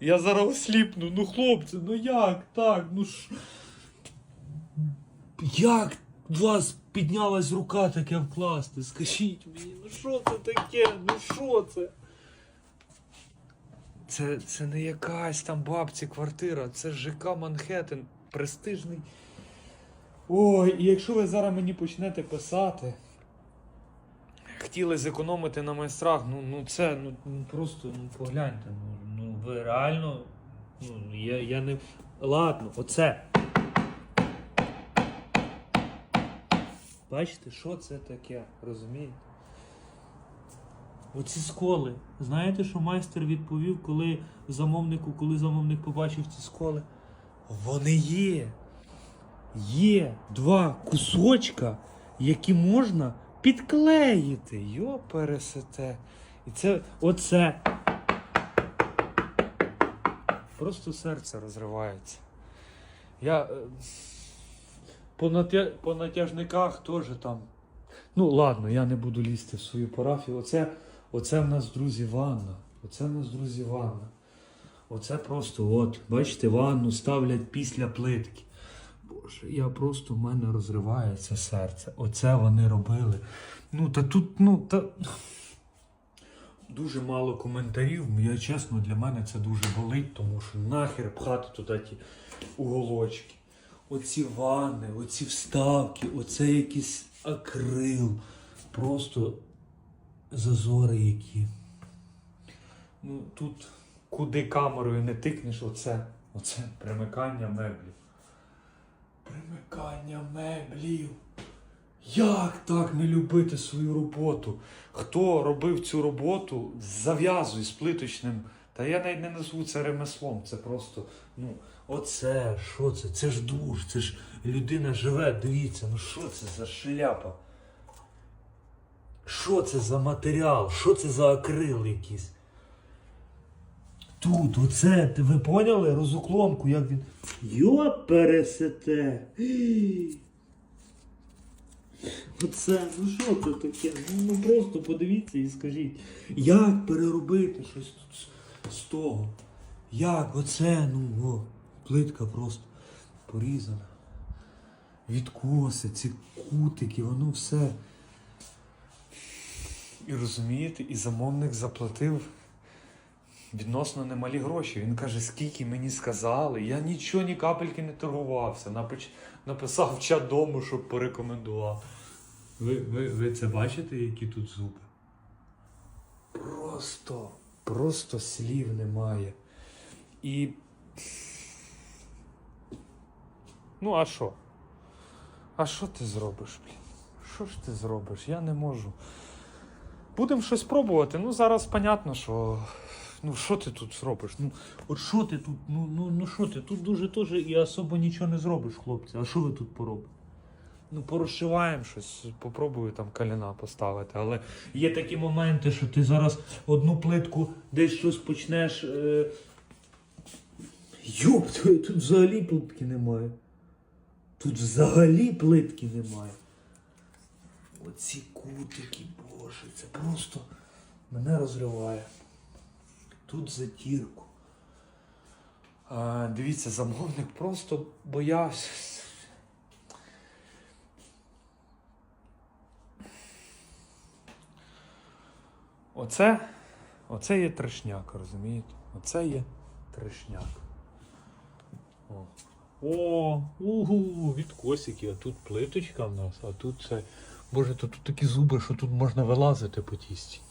Я зараз осліпну. Ну, хлопці, ну як так? Ну ж. Як у вас піднялась рука таке вкласти? Скажіть мені, ну що це таке? Ну що це? Це, це не якась там бабці квартира, це ЖК Манхеттен, престижний. Ой, і якщо ви зараз мені почнете писати, хотіли зекономити на майстрах, ну, ну це, ну, просто ну, погляньте, ну ви реально. Ну, я, я не. Ладно, оце. Бачите, що це таке, розумієте? Оці сколи. Знаєте, що майстер відповів, коли замовнику, коли замовник побачив ці сколи? Вони є. Є два кусочка, які можна підклеїти. Йо пересете. І це оце. Просто серце розривається. Я е, по, натя... по натяжниках теж там. Ну, ладно, я не буду лізти в свою парафію. Оце, оце в нас, друзі, ванна. Оце в нас, друзі, ванна. Оце просто, от, бачите, ванну ставлять після плитки. Боже, я просто в мене розривається серце. Оце вони робили. Ну, та тут, ну, та. Дуже мало коментарів. Я чесно, для мене це дуже болить, тому що нахер пхати туди ті уголочки. Оці ванни, оці вставки, оце якийсь акрил. Просто зазори які. Ну тут куди камерою не тикнеш, оце, оце примикання меблів. Примикання меблів. Як так не любити свою роботу? Хто робив цю роботу, зав'язуй з плиточним. Та я навіть не назву це ремеслом. Це просто, ну, оце, що це? Це ж душ, це ж людина живе, дивіться, ну що це за шляпа? Що це за матеріал? Що це за акрил якийсь? Тут, оце, ви поняли розуклонку, як він. Йо пересете. Оце, ну що це таке? Ну, ну просто подивіться і скажіть, як переробити щось з того? Як оце, ну, о, плитка просто порізана. Відкоси, ці кутики, воно все. І розумієте, і замовник заплатив відносно немалі гроші. Він каже, скільки мені сказали. Я нічого, ні капельки не торгувався. Написав в чат дому, щоб порекомендував. Ви, ви, ви це бачите, які тут зуби? Просто, просто слів немає. І. Ну, а що? А що ти зробиш, блін? Що ж ти зробиш? Я не можу. Будемо щось пробувати. Ну, зараз понятно, що. Ну, що ти тут зробиш? Ну, от що ти тут? Ну, ну, ну що ти? Тут дуже теж і особо нічого не зробиш, хлопці. А що ви тут поробите? Ну, порозшиваємо щось, попробую там каліна поставити. Але є такі моменти, що ти зараз одну плитку десь щось почнеш. Е... Йоп, тут взагалі плитки немає. Тут взагалі плитки немає. Оці кутики, боже, це просто мене розриває. Тут затірку. А, дивіться, замовник просто боявся. Оце, оце є трешняк, розумієте? Оце є трешняк. О, угу, відкосики, а тут плиточка в нас, а тут це. Боже, то тут такі зуби, що тут можна вилазити по тій стіні.